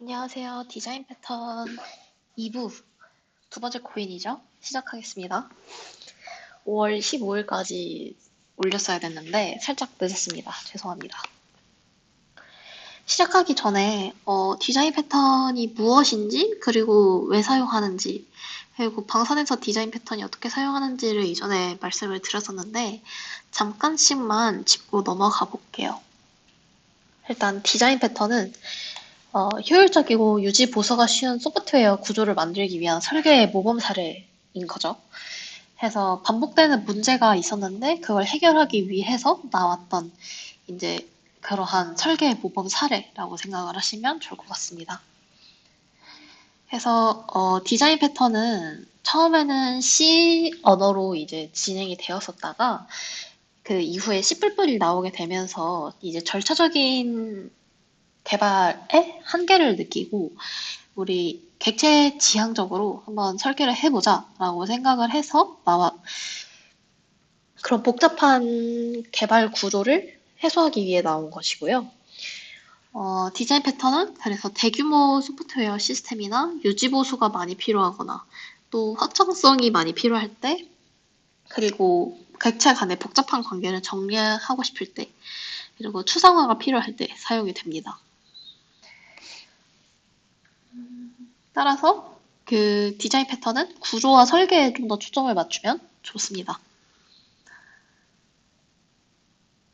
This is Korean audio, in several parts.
안녕하세요. 디자인 패턴 2부 두 번째 코인이죠. 시작하겠습니다. 5월 15일까지 올렸어야 됐는데 살짝 늦었습니다. 죄송합니다. 시작하기 전에 어, 디자인 패턴이 무엇인지 그리고 왜 사용하는지 그리고 방산에서 디자인 패턴이 어떻게 사용하는지를 이전에 말씀을 드렸었는데 잠깐씩만 짚고 넘어가 볼게요. 일단 디자인 패턴은 어, 효율적이고 유지 보수가 쉬운 소프트웨어 구조를 만들기 위한 설계의 모범 사례인 거죠. 해서 반복되는 문제가 있었는데 그걸 해결하기 위해서 나왔던 이제 그러한 설계의 모범 사례라고 생각을 하시면 좋을 것 같습니다. 그래서 어, 디자인 패턴은 처음에는 C 언어로 이제 진행이 되었었다가 그 이후에 C++ 이 나오게 되면서 이제 절차적인 개발의 한계를 느끼고 우리 객체 지향적으로 한번 설계를 해보자라고 생각을 해서 나와 그런 복잡한 개발 구조를 해소하기 위해 나온 것이고요. 어, 디자인 패턴은 그래서 대규모 소프트웨어 시스템이나 유지 보수가 많이 필요하거나 또 확정성이 많이 필요할 때 그리고 객체 간의 복잡한 관계를 정리하고 싶을 때 그리고 추상화가 필요할 때 사용이 됩니다. 따라서 그 디자인 패턴은 구조와 설계에 좀 더 초점을 맞추면 좋습니다.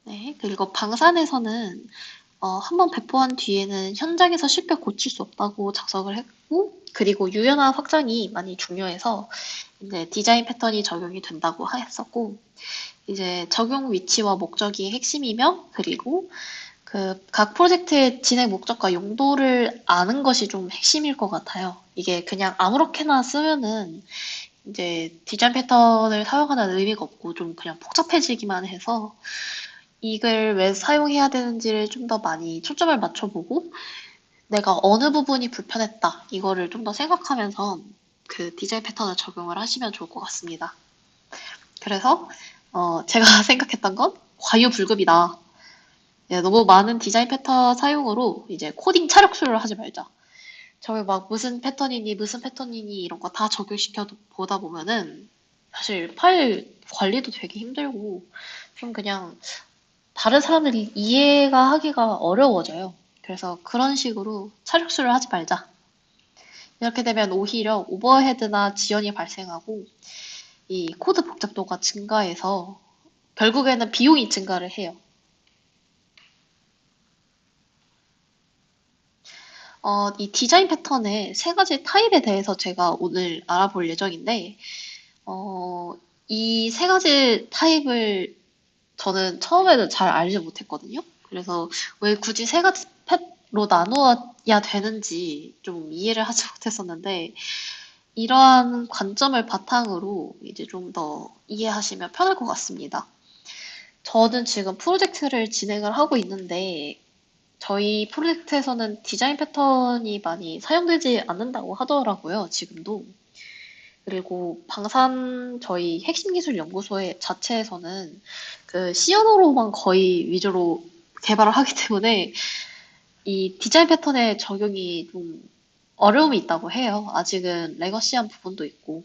네, 그리고 방산에서는 어, 한번 배포한 뒤에는 현장에서 쉽게 고칠 수 없다고 작성을 했고, 그리고 유연한 확장이 많이 중요해서 이제 디자인 패턴이 적용이 된다고 했었고, 이제 적용 위치와 목적이 핵심이며, 그리고 그 각 프로젝트의 진행 목적과 용도를 아는 것이 좀 핵심일 것 같아요. 이게 그냥 아무렇게나 쓰면은 이제 디자인 패턴을 사용하는 의미가 없고 좀 그냥 복잡해지기만 해서 이걸 왜 사용해야 되는지를 좀 더 많이 초점을 맞춰보고 내가 어느 부분이 불편했다 이거를 좀 더 생각하면서 그 디자인 패턴을 적용을 하시면 좋을 것 같습니다. 그래서 어 제가 생각했던 건 과유불급이다. 예, 너무 많은 디자인 패턴 사용으로 이제 코딩 차력술을 하지 말자. 저희 막 무슨 패턴이니 무슨 패턴이니 이런 거 다 적용시켜 보다 보면은 사실 파일 관리도 되게 힘들고 좀 그냥 다른 사람들이 이해가 하기가 어려워져요. 그래서 그런 식으로 차력술을 하지 말자. 이렇게 되면 오히려 오버헤드나 지연이 발생하고 이 코드 복잡도가 증가해서 결국에는 비용이 증가를 해요. 어, 이 디자인 패턴의 세 가지 타입에 대해서 제가 오늘 알아볼 예정인데, 어, 이 세 가지 타입을 저는 처음에는 잘 알지 못했거든요. 그래서 왜 굳이 세 가지 펫로 나누어야 되는지 좀 이해를 하지 못했었는데, 이러한 관점을 바탕으로 이제 좀 더 이해하시면 편할 것 같습니다. 저는 지금 프로젝트를 진행을 하고 있는데, 저희 프로젝트에서는 디자인 패턴이 많이 사용되지 않는다고 하더라고요, 지금도. 그리고 방산 저희 핵심 기술 연구소의 자체에서는 그 언어로만 거의 위주로 개발을 하기 때문에 이 디자인 패턴의 적용이 좀 어려움이 있다고 해요. 아직은 레거시한 부분도 있고.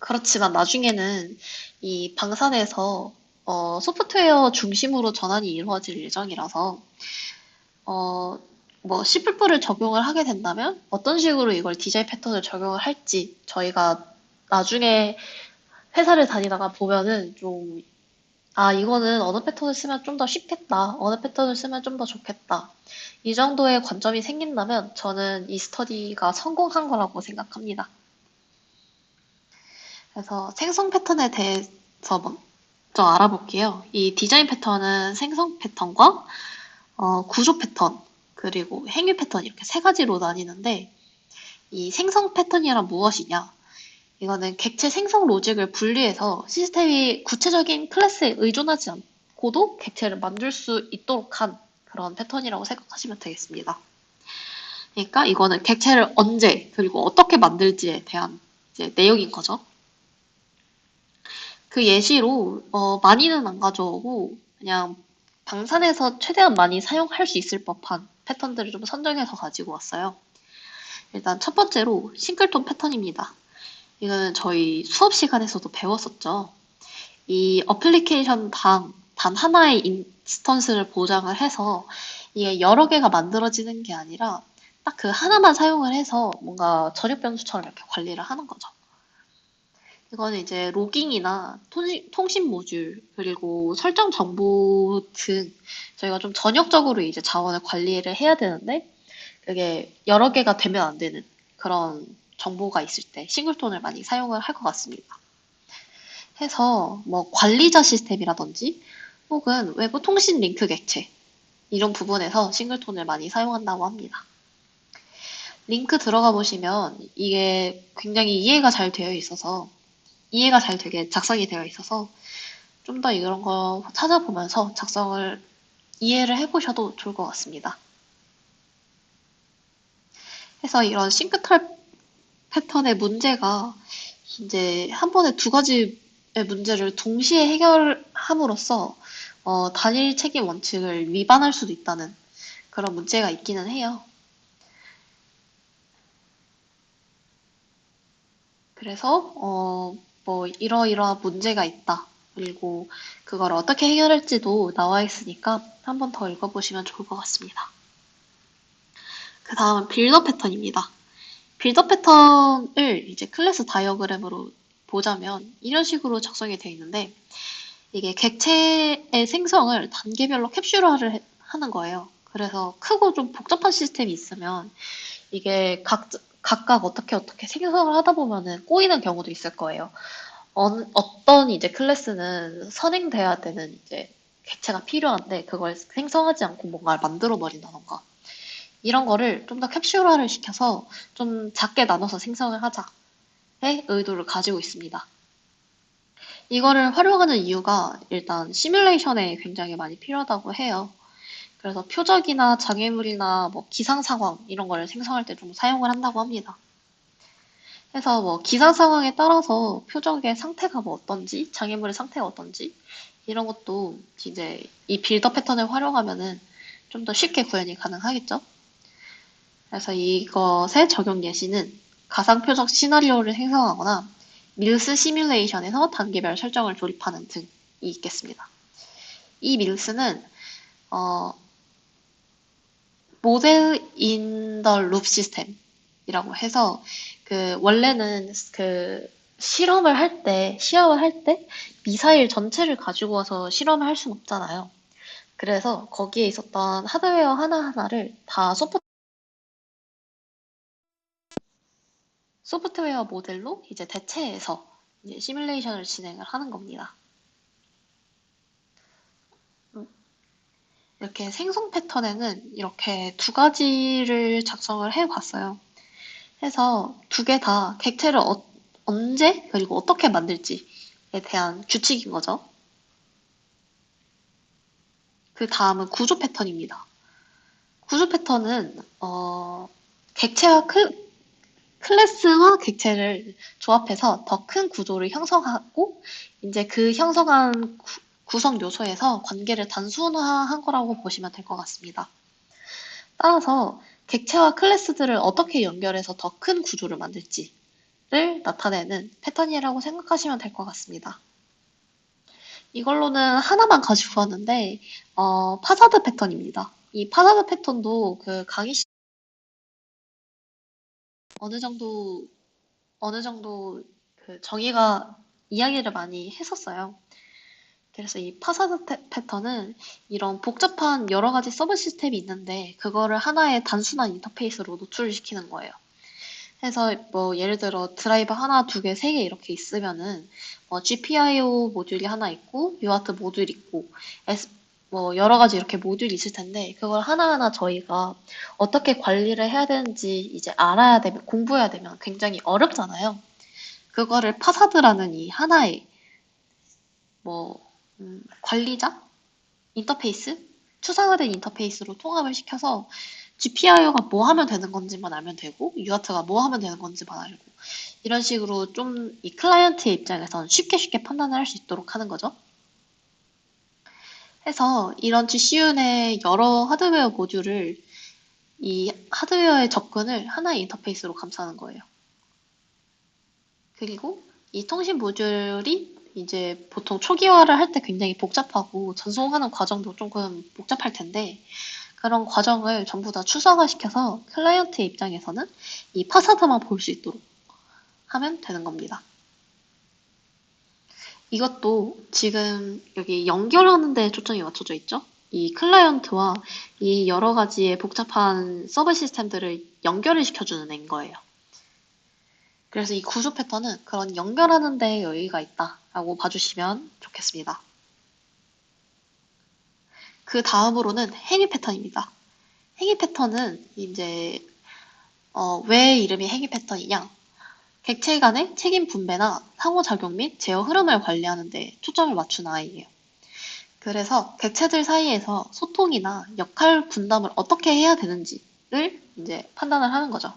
그렇지만 나중에는 이 방산에서 어, 소프트웨어 중심으로 전환이 이루어질 예정이라서 어, 뭐 C++를 적용을 하게 된다면 어떤 식으로 이걸 디자인 패턴을 적용을 할지 저희가 나중에 회사를 다니다가 보면은 좀, 아, 이거는 어느 패턴을 쓰면 좀 더 쉽겠다. 어느 패턴을 쓰면 좀 더 좋겠다. 이 정도의 관점이 생긴다면 저는 이 스터디가 성공한 거라고 생각합니다. 그래서 생성 패턴에 대해서 먼저 알아볼게요. 이 디자인 패턴은 생성 패턴과 어, 구조 패턴, 그리고 행위 패턴 이렇게 세 가지로 나뉘는데 이 생성 패턴이란 무엇이냐? 이거는 객체 생성 로직을 분리해서 시스템이 구체적인 클래스에 의존하지 않고도 객체를 만들 수 있도록 한 그런 패턴이라고 생각하시면 되겠습니다. 그러니까 이거는 객체를 언제 그리고 어떻게 만들지에 대한 내용인 거죠. 그 예시로 어, 많이는 안 가져오고 그냥 방산에서 최대한 많이 사용할 수 있을 법한 패턴들을 좀 선정해서 가지고 왔어요. 일단 첫 번째로 싱글톤 패턴입니다. 이거는 저희 수업 시간에서도 배웠었죠. 이 어플리케이션당 단 하나의 인스턴스를 보장을 해서 이게 여러 개가 만들어지는 게 아니라 딱 그 하나만 사용을 해서 뭔가 전역 변수처럼 이렇게 관리를 하는 거죠. 이거는 이제 로깅이나 통신, 모듈 그리고 설정 정보 등 저희가 좀 전역적으로 이제 자원을 관리를 해야 되는데 그게 여러 개가 되면 안 되는 그런 정보가 있을 때 싱글톤을 많이 사용을 할 것 같습니다. 해서 뭐 관리자 시스템이라든지 혹은 외부 통신 링크 객체 이런 부분에서 싱글톤을 많이 사용한다고 합니다. 링크 들어가 보시면 이게 굉장히 이해가 잘 되어 있어서 이해가 잘 되게 작성이 되어 있어서 좀 더 이런 거 찾아보면서 작성을 이해를 해보셔도 좋을 것 같습니다. 그래서 이런 싱크털 패턴의 문제가 이제 한 번에 두 가지의 문제를 동시에 해결함으로써 어, 단일 책임 원칙을 위반할 수도 있다는 그런 문제가 있기는 해요. 그래서 어, 뭐 이러이러한 문제가 있다. 그리고 그걸 어떻게 해결할지도 나와 있으니까 한 번 더 읽어보시면 좋을 것 같습니다. 그 다음은 빌더 패턴입니다. 빌더 패턴을 이제 클래스 다이어그램으로 보자면 이런 식으로 작성이 되어 있는데 이게 객체의 생성을 단계별로 캡슐화를 하는 거예요. 그래서 크고 좀 복잡한 시스템이 있으면 이게 각, 각각 어떻게 어떻게 생성을 하다 보면은 꼬이는 경우도 있을 거예요. 어, 어떤 이제 클래스는 선행돼야 되는 이제 객체가 필요한데 그걸 생성하지 않고 뭔가를 만들어 버린다던가 이런 거를 좀 더 캡슐화를 시켜서 좀 작게 나눠서 생성을 하자의 의도를 가지고 있습니다. 이거를 활용하는 이유가 일단 시뮬레이션에 굉장히 많이 필요하다고 해요. 그래서 표적이나 장애물이나 뭐 기상 상황 이런 거를 생성할 때 좀 사용을 한다고 합니다. 그래서 뭐 기상 상황에 따라서 표적의 상태가 뭐 어떤지, 장애물의 상태가 어떤지 이런 것도 이제 이 빌더 패턴을 활용하면은 좀 더 쉽게 구현이 가능하겠죠. 그래서 이것의 적용 예시는 가상 표적 시나리오를 생성하거나 밀스 시뮬레이션에서 단계별 설정을 조립하는 등이 있겠습니다. 이 밀스는 어, 모델 인 더 룹 시스템이라고 해서 그 원래는 그 실험을 할 때, 시험을 할 때 미사일 전체를 가지고 와서 실험을 할 수는 없잖아요. 그래서 거기에 있었던 하드웨어 하나하나를 다 소프트 소프트웨어 모델로 이제 대체해서 이제 시뮬레이션을 진행을 하는 겁니다. 이렇게 생성 패턴에는 이렇게 두 가지를 작성을 해 봤어요. 해서 두 개 다 객체를 어, 언제 그리고 어떻게 만들지에 대한 규칙인 거죠. 그 다음은 구조 패턴입니다. 구조 패턴은 어, 객체와 클, 클래스와 객체를 조합해서 더 큰 구조를 형성하고 이제 그 형성한 구, 구성 요소에서 관계를 단순화한 거라고 보시면 될 것 같습니다. 따라서 객체와 클래스들을 어떻게 연결해서 더 큰 구조를 만들지를 나타내는 패턴이라고 생각하시면 될 것 같습니다. 이걸로는 하나만 가지고 왔는데 어, 파사드 패턴입니다. 이 파사드 패턴도 그 강의 시 어느 정도 어느 정도 그 정의가 이야기를 많이 했었어요. 그래서 이 파사드 패턴은 이런 복잡한 여러 가지 서브 시스템이 있는데 그거를 하나의 단순한 인터페이스로 노출을 시키는 거예요. 그래서 뭐 예를 들어 드라이버 하나, 두 개, 세 개 이렇게 있으면은 뭐 GPIO 모듈이 하나 있고 UART 모듈 있고 S, 뭐 여러 가지 이렇게 모듈이 있을 텐데 그걸 하나하나 저희가 어떻게 관리를 해야 되는지 이제 알아야 되면 공부해야 되면 굉장히 어렵잖아요. 그거를 파사드라는 이 하나의 뭐 음, 관리자 인터페이스 추상화된 인터페이스로 통합을 시켜서 GPIO가 뭐 하면 되는 건지만 알면 되고 UART가 뭐 하면 되는 건지만 알고 이런 식으로 좀 이 클라이언트의 입장에선 쉽게 쉽게 판단을 할 수 있도록 하는 거죠. 해서 이런 GCU 내 여러 하드웨어 모듈을 이 하드웨어의 접근을 하나의 인터페이스로 감싸는 거예요. 그리고 이 통신 모듈이 이제 보통 초기화를 할 때 굉장히 복잡하고 전송하는 과정도 조금 복잡할 텐데 그런 과정을 전부 다 추상화시켜서 클라이언트의 입장에서는 이 파사드만 볼 수 있도록 하면 되는 겁니다. 이것도 지금 여기 연결하는 데 초점이 맞춰져 있죠? 이 클라이언트와 이 여러 가지의 복잡한 서버 시스템들을 연결을 시켜주는 앤 거예요. 그래서 이 구조 패턴은 그런 연결하는 데 여유가 있다 라고 봐주시면 좋겠습니다. 그 다음으로는 행위 패턴입니다. 행위 패턴은 이제 어, 왜 이름이 행위 패턴이냐? 객체 간의 책임 분배나 상호작용 및 제어 흐름을 관리하는 데 초점을 맞춘 아이예요. 그래서 객체들 사이에서 소통이나 역할 분담을 어떻게 해야 되는지를 이제 판단을 하는 거죠.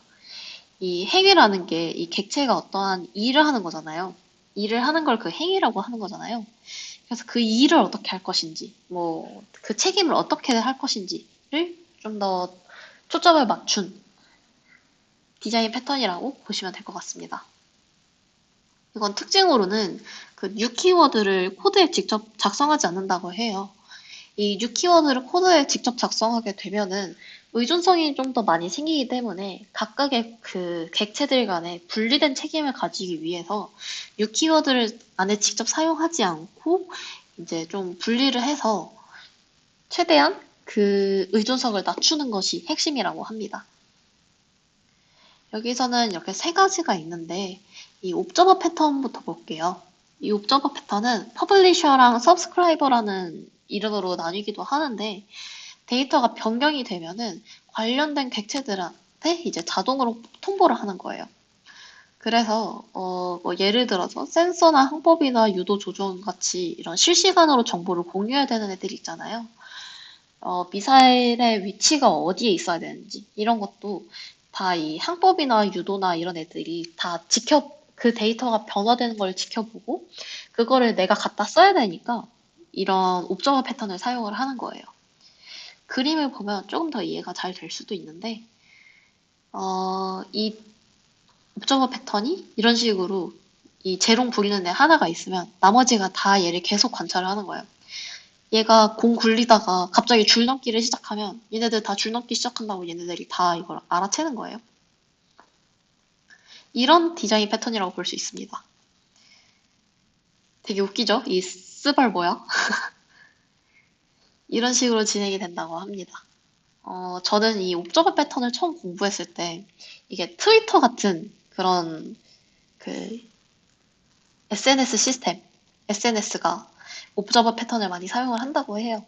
이 행위라는 게 이 객체가 어떠한 일을 하는 거잖아요. 일을 하는 걸 그 행위라고 하는 거잖아요. 그래서 그 일을 어떻게 할 것인지, 뭐, 그 책임을 어떻게 할 것인지를 좀 더 초점을 맞춘 디자인 패턴이라고 보시면 될 것 같습니다. 이건 특징으로는 그 new 키워드를 코드에 직접 작성하지 않는다고 해요. 이 new 키워드를 코드에 직접 작성하게 되면은 의존성이 좀 더 많이 생기기 때문에 각각의 그 객체들 간에 분리된 책임을 가지기 위해서 new 키워드를 안에 직접 사용하지 않고 이제 좀 분리를 해서 최대한 그 의존성을 낮추는 것이 핵심이라고 합니다. 여기서는 이렇게 세 가지가 있는데 이 옵저버 패턴부터 볼게요. 이 옵저버 패턴은 퍼블리셔랑 서브스크라이버라는 이름으로 나뉘기도 하는데 데이터가 변경이 되면은 관련된 객체들한테 이제 자동으로 통보를 하는 거예요. 그래서 어, 뭐 예를 들어서 센서나 항법이나 유도 조종 같이 이런 실시간으로 정보를 공유해야 되는 애들이 있잖아요. 어, 미사일의 위치가 어디에 있어야 되는지 이런 것도 다 이 항법이나 유도나 이런 애들이 다 지켜 그 데이터가 변화되는 걸 지켜보고 그거를 내가 갖다 써야 되니까 이런 옵저버 패턴을 사용을 하는 거예요. 그림을 보면 조금 더 이해가 잘 될 수도 있는데 어, 이 옵저버 패턴이 이런 식으로 이 재롱 부리는 애 하나가 있으면 나머지가 다 얘를 계속 관찰을 하는 거예요. 얘가 공 굴리다가 갑자기 줄넘기를 시작하면 얘네들 다 줄넘기 시작한다고 얘네들이 다 이걸 알아채는 거예요. 이런 디자인 패턴이라고 볼 수 있습니다. 되게 웃기죠? 이 스발 뭐야? 이런 식으로 진행이 된다고 합니다. 어, 저는 이 옵저버 패턴을 처음 공부했을 때 이게 트위터 같은 그런 그 SNS 시스템, SNS가 옵저버 패턴을 많이 사용을 한다고 해요.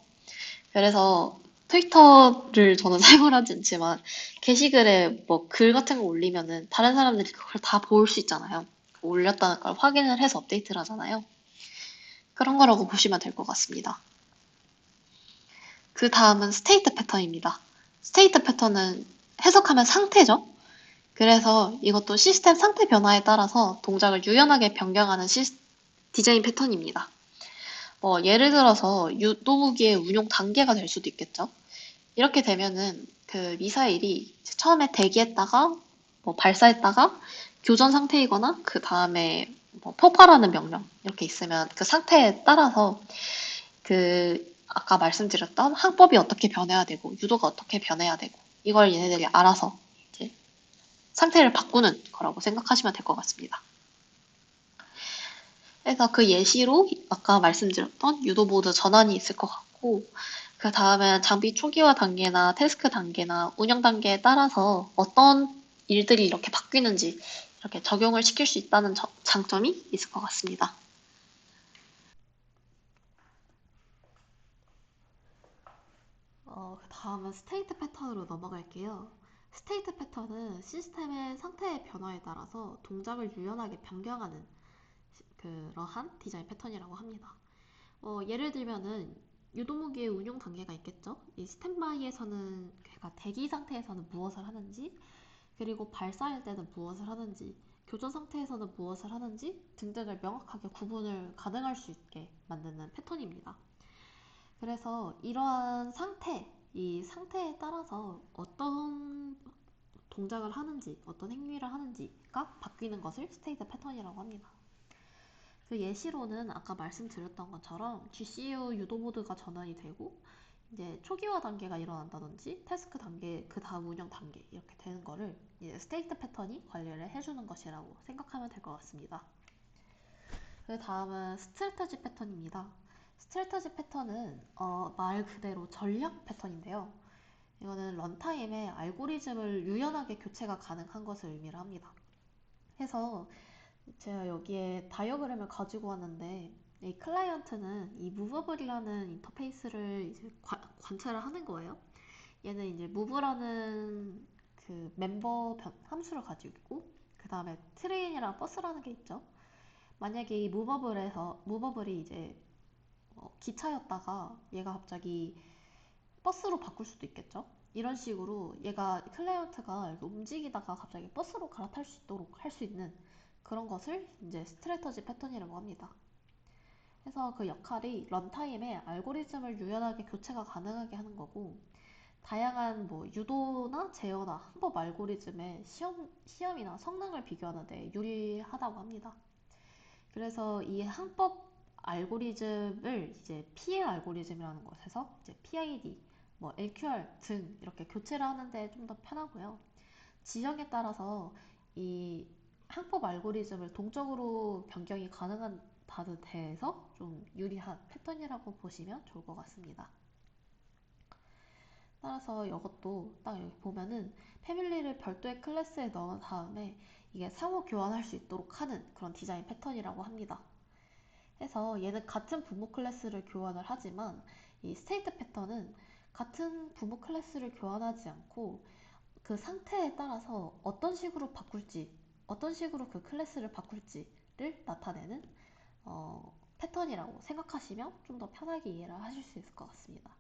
그래서 트위터를 저는 사용을 하지 않지만 게시글에 뭐 글 같은 거 올리면은 다른 사람들이 그걸 다 볼 수 있잖아요. 올렸다는 걸 확인을 해서 업데이트를 하잖아요. 그런 거라고 보시면 될 것 같습니다. 그 다음은 스테이트 패턴입니다. 스테이트 패턴은 해석하면 상태죠. 그래서 이것도 시스템 상태 변화에 따라서 동작을 유연하게 변경하는 시스, 디자인 패턴입니다. 뭐 예를 들어서 유도무기의 운용 단계가 될 수도 있겠죠. 이렇게 되면은 그 미사일이 처음에 대기했다가 뭐 발사했다가 교전 상태이거나 그 다음에 뭐 폭발하는 명령 이렇게 있으면 그 상태에 따라서 그 아까 말씀드렸던 항법이 어떻게 변해야 되고 유도가 어떻게 변해야 되고 이걸 얘네들이 알아서 이제 상태를 바꾸는 거라고 생각하시면 될 것 같습니다. 그래서 그 예시로 아까 말씀드렸던 유도보드 전환이 있을 것 같고 그 다음에 장비 초기화 단계나 테스크 단계나 운영 단계에 따라서 어떤 일들이 이렇게 바뀌는지 이렇게 적용을 시킬 수 있다는 저, 장점이 있을 것 같습니다. 어, 그 다음은 스테이트 패턴으로 넘어갈게요. 스테이트 패턴은 시스템의 상태의 변화에 따라서 동작을 유연하게 변경하는 그러한 디자인 패턴이라고 합니다. 어, 예를 들면은 유도무기의 운용 단계가 있겠죠. 이 스탠바이에서는 그러니까 대기 상태에서는 무엇을 하는지, 그리고 발사할 때는 무엇을 하는지, 교전 상태에서는 무엇을 하는지 등등을 명확하게 구분을 가능할 수 있게 만드는 패턴입니다. 그래서 이러한 상태, 이 상태에 따라서 어떤 동작을 하는지, 어떤 행위를 하는지가 바뀌는 것을 스테이트 패턴이라고 합니다. 그 예시로는 아까 말씀드렸던 것처럼 GCU 유도보드가 전환이 되고 이제 초기화 단계가 일어난다든지 태스크 단계, 그 다음 운영 단계 이렇게 되는 거를 이제 스테이트 패턴이 관리를 해주는 것이라고 생각하면 될 것 같습니다. 그 다음은 스트레터지 패턴입니다. 스트레터지 패턴은 어, 말 그대로 전략 패턴인데요. 이거는 런타임에 알고리즘을 유연하게 교체가 가능한 것을 의미를 합니다. 해서 제가 여기에 다이어그램을 가지고 왔는데 이 클라이언트는 이 무버블이라는 인터페이스를 이제 관, 관찰을 하는 거예요. 얘는 이제 무브라는 그 멤버 변, 함수를 가지고 있고 그 다음에 트레인이랑 버스라는 게 있죠. 만약에 이 무버블에서 무버블이 이제 어, 기차였다가 얘가 갑자기 버스로 바꿀 수도 있겠죠. 이런 식으로 얘가 클라이언트가 움직이다가 갑자기 버스로 갈아탈 수 있도록 할 수 있는 그런 것을 이제 스트레터지 패턴이라고 합니다. 그래서 그 역할이 런타임에 알고리즘을 유연하게 교체가 가능하게 하는 거고 다양한 뭐 유도나 제어나 항법 알고리즘의 시험, 시험이나 성능을 비교하는데 유리하다고 합니다. 그래서 이 항법 알고리즘을 이제 PL 알고리즘이라는 곳에서 이제 PID, 뭐 LQR 등 이렇게 교체를 하는데 좀 더 편하고요. 지형에 따라서 이 항법 알고리즘을 동적으로 변경이 가능한 바드 대해서 좀 유리한 패턴이라고 보시면 좋을 것 같습니다. 따라서 이것도 딱 여기 보면은 패밀리를 별도의 클래스에 넣은 다음에 이게 상호 교환할 수 있도록 하는 그런 디자인 패턴이라고 합니다. 해서 얘는 같은 부모 클래스를 교환을 하지만 이 스테이트 패턴은 같은 부모 클래스를 교환하지 않고 그 상태에 따라서 어떤 식으로 바꿀지, 어떤 식으로 그 클래스를 바꿀지를 나타내는 어, 패턴이라고 생각하시면 좀 더 편하게 이해를 하실 수 있을 것 같습니다.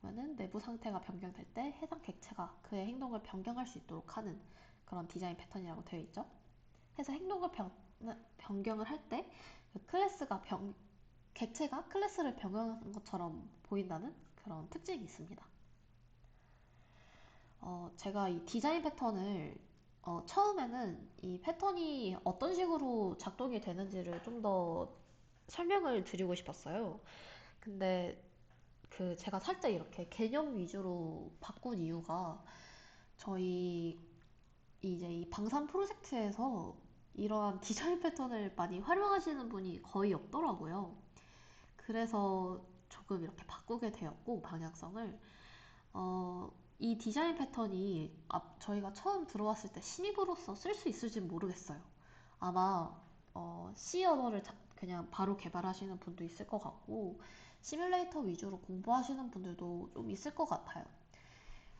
보면은 내부 상태가 변경될 때 해당 객체가 그의 행동을 변경할 수 있도록 하는 그런 디자인 패턴이라고 되어 있죠. 해서 행동을 변, 변경을 할때그 클래스가 변, 객체가 클래스를 변경한 것처럼 보인다는 그런 특징이 있습니다. 어, 제가 이 디자인 패턴을 어, 처음에는 이 패턴이 어떤 식으로 작동이 되는지를 좀 더 설명을 드리고 싶었어요. 근데 그 제가 살짝 이렇게 개념 위주로 바꾼 이유가 저희 이제 이 방산 프로젝트에서 이러한 디자인 패턴을 많이 활용하시는 분이 거의 없더라고요. 그래서 조금 이렇게 바꾸게 되었고, 방향성을. 어, 이 디자인 패턴이 저희가 처음 들어왔을 때 신입으로서 쓸 수 있을지 모르겠어요. 아마 어, C 언어를 그냥 바로 개발하시는 분도 있을 것 같고 시뮬레이터 위주로 공부하시는 분들도 좀 있을 것 같아요.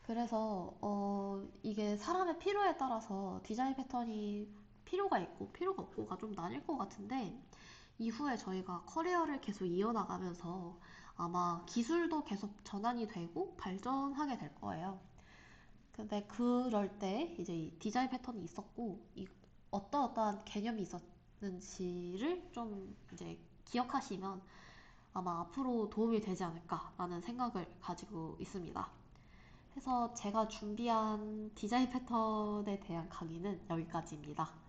그래서 어, 이게 사람의 필요에 따라서 디자인 패턴이 필요가 있고 필요가 없고가 좀 나뉠 것 같은데 이후에 저희가 커리어를 계속 이어나가면서 아마 기술도 계속 전환이 되고 발전하게 될 거예요. 근데 그럴 때 이제 디자인 패턴이 있었고 이 어떠어떠한 개념이 있었는지를 좀 이제 기억하시면 아마 앞으로 도움이 되지 않을까라는 생각을 가지고 있습니다. 그래서 제가 준비한 디자인 패턴에 대한 강의는 여기까지입니다.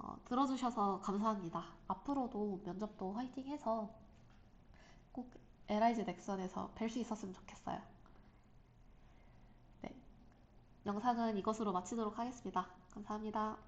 어, 들어주셔서 감사합니다. 앞으로도 면접도 화이팅 해서 꼭 LIG 넥슨에서 뵐 수 있었으면 좋겠어요. 네. 영상은 이것으로 마치도록 하겠습니다. 감사합니다.